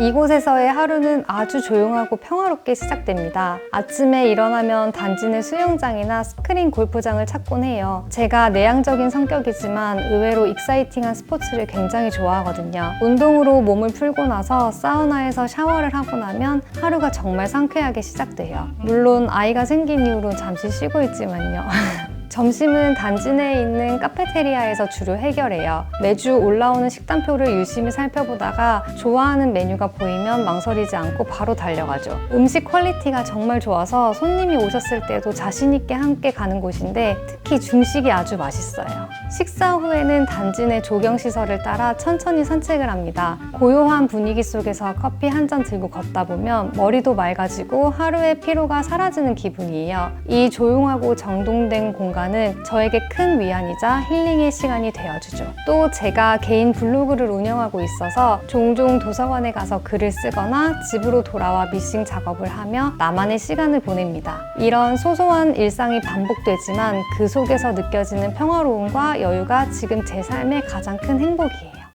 이곳에서의 하루는 아주 조용하고 평화롭게 시작됩니다. 아침에 일어나면 단지 내 수영장이나 스크린 골프장을 찾곤 해요. 제가 내향적인 성격이지만 의외로 익사이팅한 스포츠를 굉장히 좋아하거든요. 운동으로 몸을 풀고 나서 사우나에서 샤워를 하고 나면 하루가 정말 상쾌하게 시작돼요. 물론 아이가 생긴 이후로 잠시 쉬고 있지만요. 점심은 단지 내에 있는 카페테리아에서 주로 해결해요. 매주 올라오는 식단표를 유심히 살펴보다가 좋아하는 메뉴가 보이면 망설이지 않고 바로 달려가죠. 음식 퀄리티가 정말 좋아서 손님이 오셨을 때도 자신있게 함께 가는 곳인데 특히 중식이 아주 맛있어요. 식사 후에는 단지 내 조경시설을 따라 천천히 산책을 합니다. 고요한 분위기 속에서 커피 한 잔 들고 걷다 보면 머리도 맑아지고 하루의 피로가 사라지는 기분이에요. 이 조용하고 정돈된 공간은 저에게 큰 위안이자 힐링의 시간이 되어주죠. 또 제가 개인 블로그를 운영하고 있어서 종종 도서관에 가서 글을 쓰거나 집으로 돌아와 미싱 작업을 하며 나만의 시간을 보냅니다. 이런 소소한 일상이 반복되지만 그 속에서 느껴지는 평화로움과 여유가 지금 제 삶의 가장 큰 행복이에요.